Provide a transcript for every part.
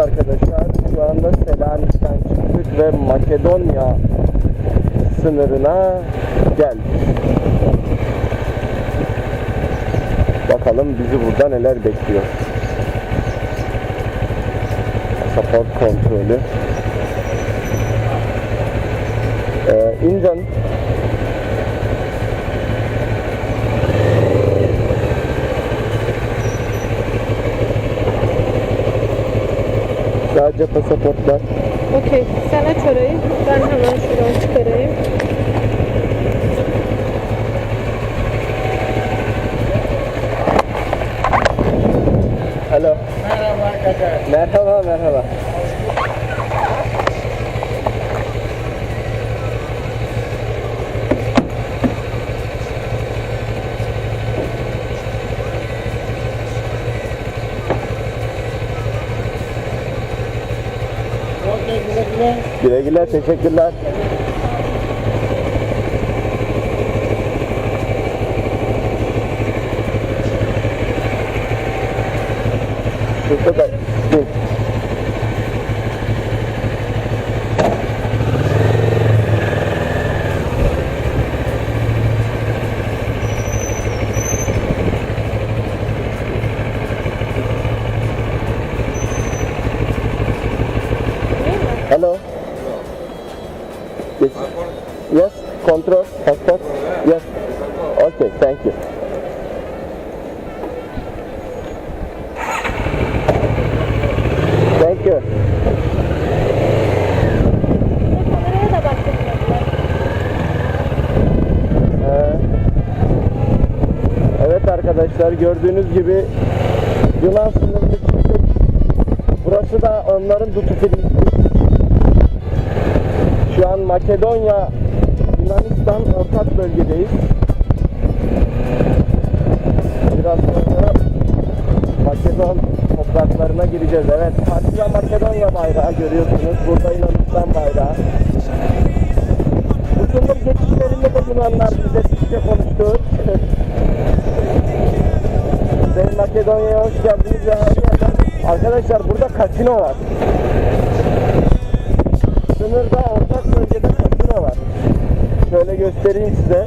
arkadaşlar şu anda Selanik'ten çıktık ve Makedonya sınırına geldik. Bakalım bizi burada neler bekliyor. Pasaport kontrolü. Ee, İncan sadece pasaportlar. Okey. Sen aç orayı. Ben hemen şuradan çıkarayım. Alo. Merhaba Merhaba merhaba. Güle güle teşekkürler. Şurada da Hello. Yes. Yes. Control. Passport. Yes. Okay. Thank you. Thank you. Ee, Evet arkadaşlar gördüğünüz gibi Yunan sınırını çıktık. Burası da onların duty free. Makedonya Yunanistan ortak bölgedeyiz. Biraz sonra Makedon topraklarına gireceğiz. Evet, karşıda Makedonya bayrağı görüyorsunuz. Burada Yunanistan bayrağı. Bu sınır geçişlerinde de Yunanlar bize Türkçe konuştu. Kuzey Makedonya'ya hoş geldiniz ve. Arkadaşlar burada kasino var. Sınırda Şöyle göstereyim size.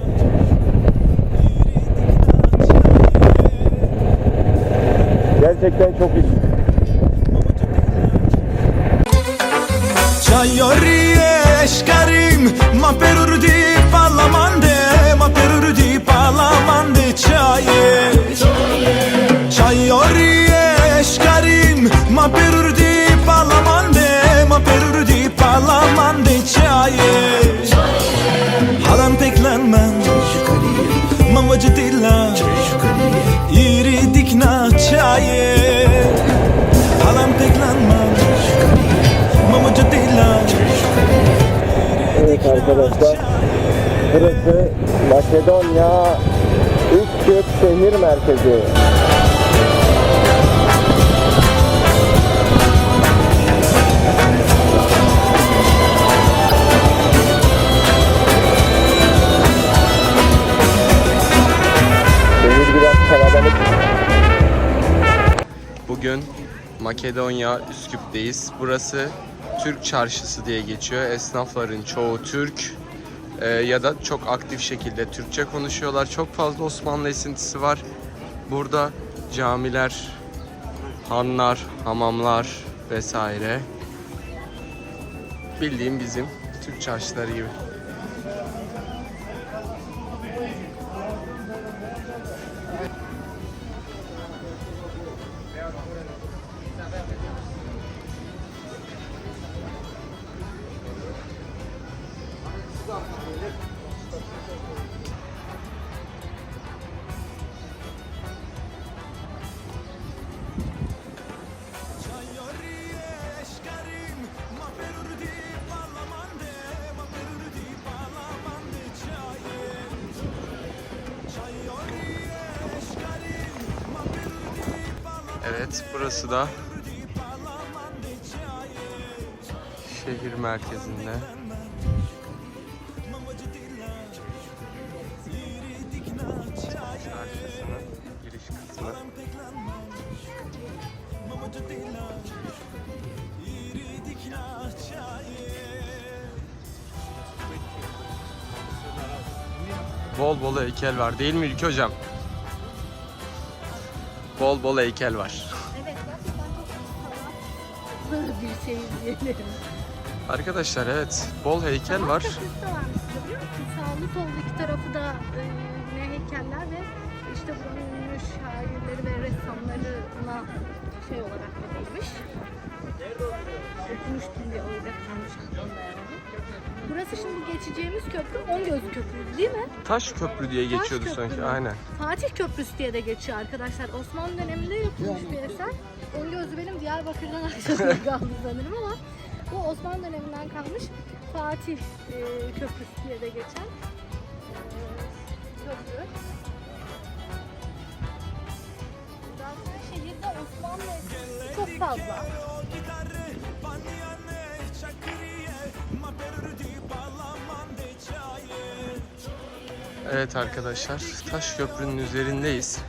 Gerçekten çok iyi. Çayori eşkarim Ma perurdi palamande Ma perurdi palamande çaye Çayori eşkarim Ma perurdi palamande Ma perurdi palamande çaye Teklenmen Mamacı dilla İri dikna çaye Halam teklenmen Mamacı dilla Evet arkadaşlar. Burası Makedonya Üsküp şehir merkezi. Bugün Makedonya Üsküp'teyiz. Burası Türk Çarşısı diye geçiyor. Esnafların çoğu Türk Ee, ya da çok aktif şekilde Türkçe konuşuyorlar. Çok fazla Osmanlı esintisi var. Burada camiler, hanlar, hamamlar vesaire. Bildiğim bizim Türk çarşıları gibi. Burası da şehir merkezinde. Bol bol heykel var değil mi Ülke Hocam? Bol bol heykel var. Sanat bir şey diyelim. Arkadaşlar evet bol heykel var. Sanat köprüsü de varmış biliyor musun? Sağlı sollu iki tarafı da e, ne heykeller ve işte buranın ünlü şairleri ve ressamlarına şey olarak verilmiş. Okumuştum bir orada kalmış aklımda yani. Burası şimdi geçeceğimiz köprü On Gözlü Köprü değil mi? Taş köprü diye geçiyordu Taş sanki aynen. Fatih Köprüsü diye de geçiyor arkadaşlar. Osmanlı döneminde yapılmış bir eser. On gözlü benim Diyarbakır'dan aklımda kaldı sanırım ama bu Osmanlı döneminden kalmış Fatih e, Köprüsü diye de geçen e, köprü. Daha şehirde Osmanlı çok fazla. Evet arkadaşlar taş köprünün üzerindeyiz.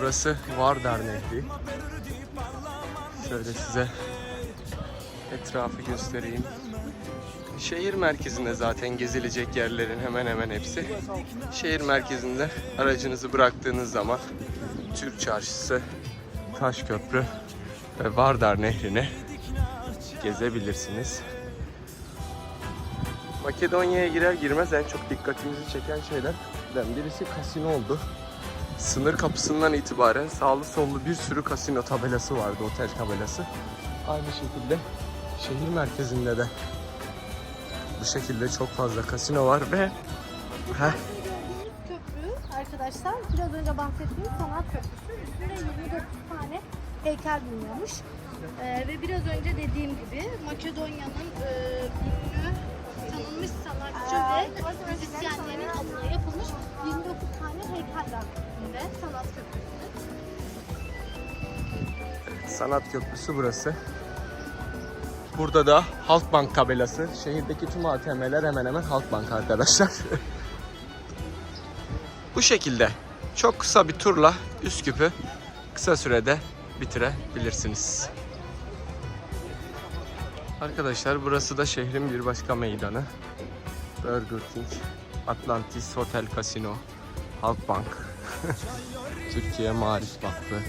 Burası Vardar Nehri. Şöyle size etrafı göstereyim. Şehir merkezinde zaten gezilecek yerlerin hemen hemen hepsi. Şehir merkezinde aracınızı bıraktığınız zaman Türk Çarşısı, Taş Köprü ve Vardar Nehri'ni gezebilirsiniz. Makedonya'ya girer girmez en çok dikkatimizi çeken şeylerden birisi kasino oldu. Sınır kapısından itibaren sağlı sollu bir sürü kasino tabelası vardı, otel tabelası. Aynı şekilde şehir merkezinde de bu şekilde çok fazla kasino var ve Heh, köprü arkadaşlar biraz önce bahsettiğim sanat köprüsü. Üstünde 29 tane heykel bulunuyormuş. Ee, ve biraz önce dediğim gibi Makedonya'nın e, ünlü tanınmış sanatçı ve müzisyenlerin adına yapılmış 29 tane heykel üstünde sanat köprüsü. sanat köprüsü burası. Burada da Halkbank tabelası. Şehirdeki tüm ATM'ler hemen hemen Halkbank arkadaşlar. Bu şekilde çok kısa bir turla Üsküp'ü kısa sürede bitirebilirsiniz. Arkadaşlar burası da şehrin bir başka meydanı. Burger King, Atlantis Hotel Casino, Halkbank, Türkiye Marif Vakfı,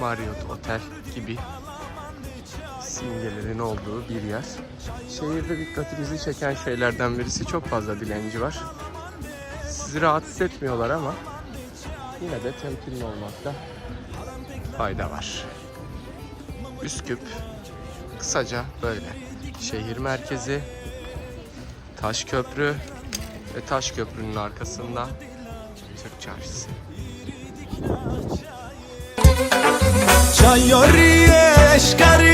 Marriott Otel gibi simgelerin olduğu bir yer. Şehirde dikkatinizi çeken şeylerden birisi çok fazla dilenci var. Sizi rahatsız etmiyorlar ama yine de temkinli olmakta fayda var. Üsküp kısaca böyle. Şehir merkezi, Taş Köprü ve Taş Köprü'nün arkasında Türk Çarşısı. Eşkarim Ma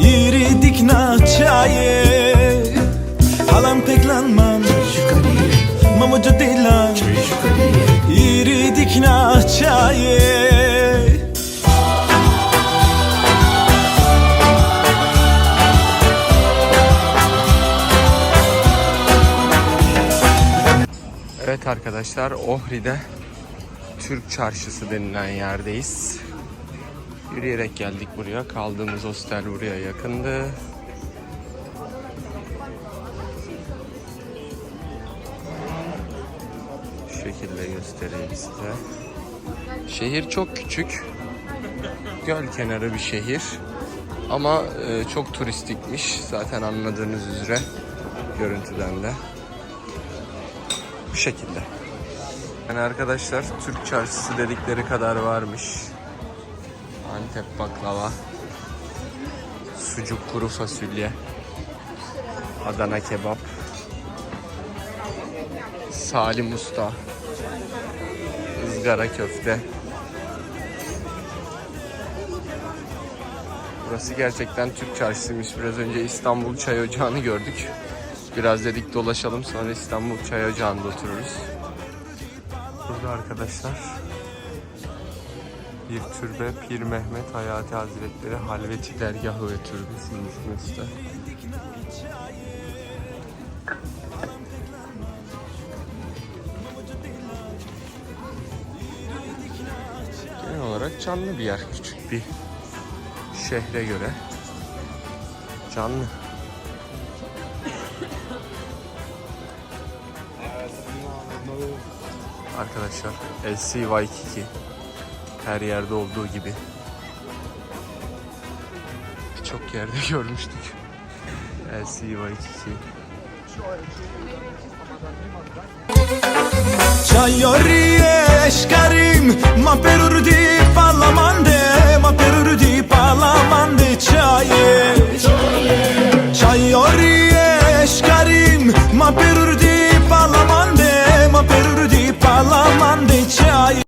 İri dikna çaye. Halam peklenmen Ma vacitilla İri dikna çaye. Evet arkadaşlar Ohri'de Türk Çarşısı denilen yerdeyiz. Yürüyerek geldik buraya. Kaldığımız hostel buraya yakındı. Şu şekilde göstereyim size. Şehir çok küçük. Göl kenarı bir şehir. Ama e, çok turistikmiş. Zaten anladığınız üzere görüntüden de. Bu şekilde. Yani arkadaşlar Türk çarşısı dedikleri kadar varmış. Antep baklava, sucuk kuru fasulye, Adana kebap, Salim Usta, ızgara köfte. Burası gerçekten Türk çarşısıymış. Biraz önce İstanbul Çay Ocağı'nı gördük. Biraz dedik dolaşalım sonra İstanbul Çay Ocağı'nda otururuz. Burada arkadaşlar Bir türbe Pir Mehmet Hayati Hazretleri Halveti Dergahı ve Türbesi'nin da. Genel olarak canlı bir yer. Küçük bir şehre göre canlı. Arkadaşlar LC Waikiki her yerde olduğu gibi. Birçok yerde görmüştük. Elsi Vayçiçi. Çayori eşkarim ma perurdi palamande ma perurdi palamande çaye Çayori eşkarim ma perurdi palamande ma perurdi palamande çaye